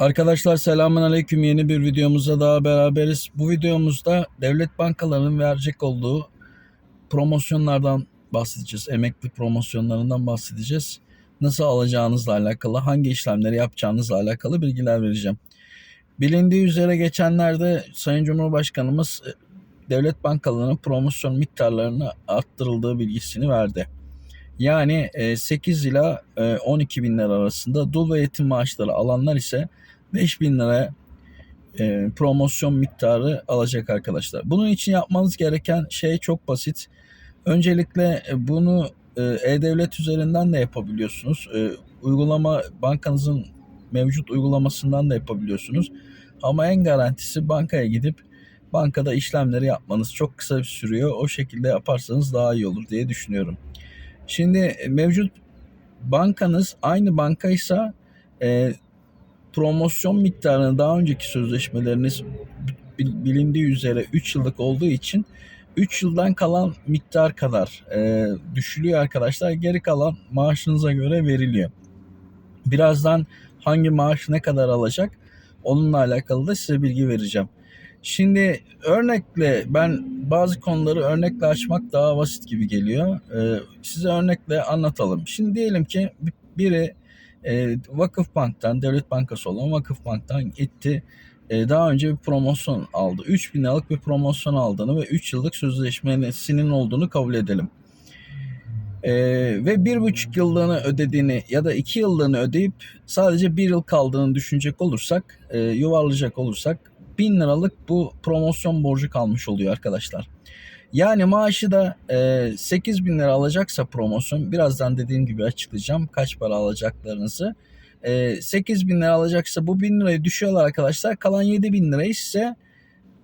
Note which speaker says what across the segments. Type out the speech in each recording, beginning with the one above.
Speaker 1: Arkadaşlar selamun aleyküm yeni bir videomuzda daha beraberiz. Bu videomuzda devlet bankalarının verecek olduğu promosyonlardan bahsedeceğiz. Emekli promosyonlarından bahsedeceğiz. Nasıl alacağınızla alakalı, hangi işlemleri yapacağınızla alakalı bilgiler vereceğim. Bilindiği üzere geçenlerde Sayın Cumhurbaşkanımız e, devlet bankalarının promosyon miktarlarını arttırıldığı bilgisini verdi. Yani e, 8 ila e, 12 bin lira arasında dul ve yetim maaşları alanlar ise 5 bin lira e, promosyon miktarı alacak arkadaşlar. Bunun için yapmanız gereken şey çok basit. Öncelikle e, bunu e, e-devlet üzerinden de yapabiliyorsunuz. E, uygulama bankanızın mevcut uygulamasından da yapabiliyorsunuz. Ama en garantisi bankaya gidip bankada işlemleri yapmanız çok kısa bir sürüyor. O şekilde yaparsanız daha iyi olur diye düşünüyorum. Şimdi e, mevcut bankanız aynı bankaysa e, promosyon miktarını daha önceki sözleşmeleriniz bil- bilindiği üzere 3 yıllık olduğu için 3 yıldan kalan miktar kadar e, düşülüyor arkadaşlar. Geri kalan maaşınıza göre veriliyor. Birazdan hangi maaş ne kadar alacak onunla alakalı da size bilgi vereceğim. Şimdi örnekle ben bazı konuları örnekle açmak daha basit gibi geliyor. Ee, size örnekle anlatalım. Şimdi diyelim ki biri e, Vakıf Bank'tan, devlet bankası olan Vakıf Bank'tan gitti. E, daha önce bir promosyon aldı. 3 bin liralık bir promosyon aldığını ve 3 yıllık sözleşmesinin olduğunu kabul edelim. E, ve bir buçuk yıllığını ödediğini ya da iki yıllığını ödeyip sadece bir yıl kaldığını düşünecek olursak, e, yuvarlayacak olursak 1000 liralık bu promosyon borcu kalmış oluyor arkadaşlar. Yani maaşı da e, 8 bin lira alacaksa promosyon birazdan dediğim gibi açıklayacağım kaç para alacaklarınızı. E, 8 bin lira alacaksa bu 1000 lirayı düşüyorlar arkadaşlar kalan 7 bin lirayı size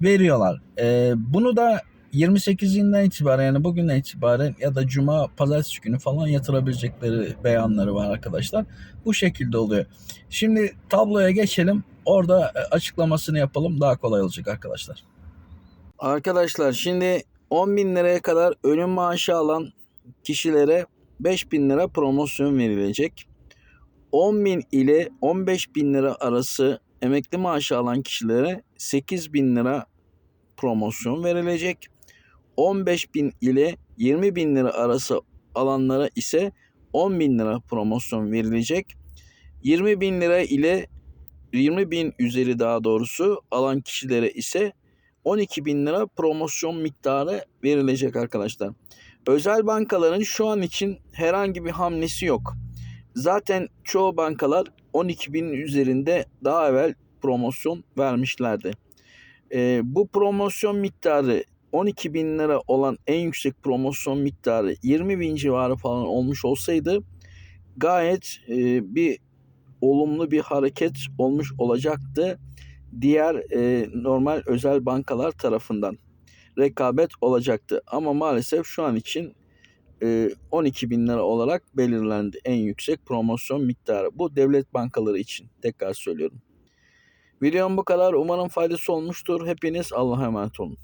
Speaker 1: veriyorlar. E, bunu da 28'inden itibaren yani bugünden itibaren ya da cuma pazartesi günü falan yatırabilecekleri beyanları var arkadaşlar. Bu şekilde oluyor. Şimdi tabloya geçelim. Orada e, açıklamasını yapalım. Daha kolay olacak arkadaşlar. Arkadaşlar şimdi 10 bin liraya kadar ölüm maaşı alan kişilere 5 bin lira promosyon verilecek. 10 bin ile 15 bin lira arası emekli maaşı alan kişilere 8 bin lira promosyon verilecek. 15 bin ile 20 bin lira arası alanlara ise 10 bin lira promosyon verilecek. 20 bin lira ile 20 bin üzeri daha doğrusu alan kişilere ise 12 bin lira promosyon miktarı verilecek arkadaşlar. Özel bankaların şu an için herhangi bir hamlesi yok. Zaten çoğu bankalar 12 bin üzerinde daha evvel promosyon vermişlerdi. Ee, bu promosyon miktarı 12 bin lira olan en yüksek promosyon miktarı 20 bin civarı falan olmuş olsaydı gayet e, bir olumlu bir hareket olmuş olacaktı diğer e, normal özel bankalar tarafından rekabet olacaktı. Ama maalesef şu an için e, 12 bin lira olarak belirlendi en yüksek promosyon miktarı. Bu devlet bankaları için tekrar söylüyorum. Videom bu kadar. Umarım faydası olmuştur. Hepiniz Allah'a emanet olun.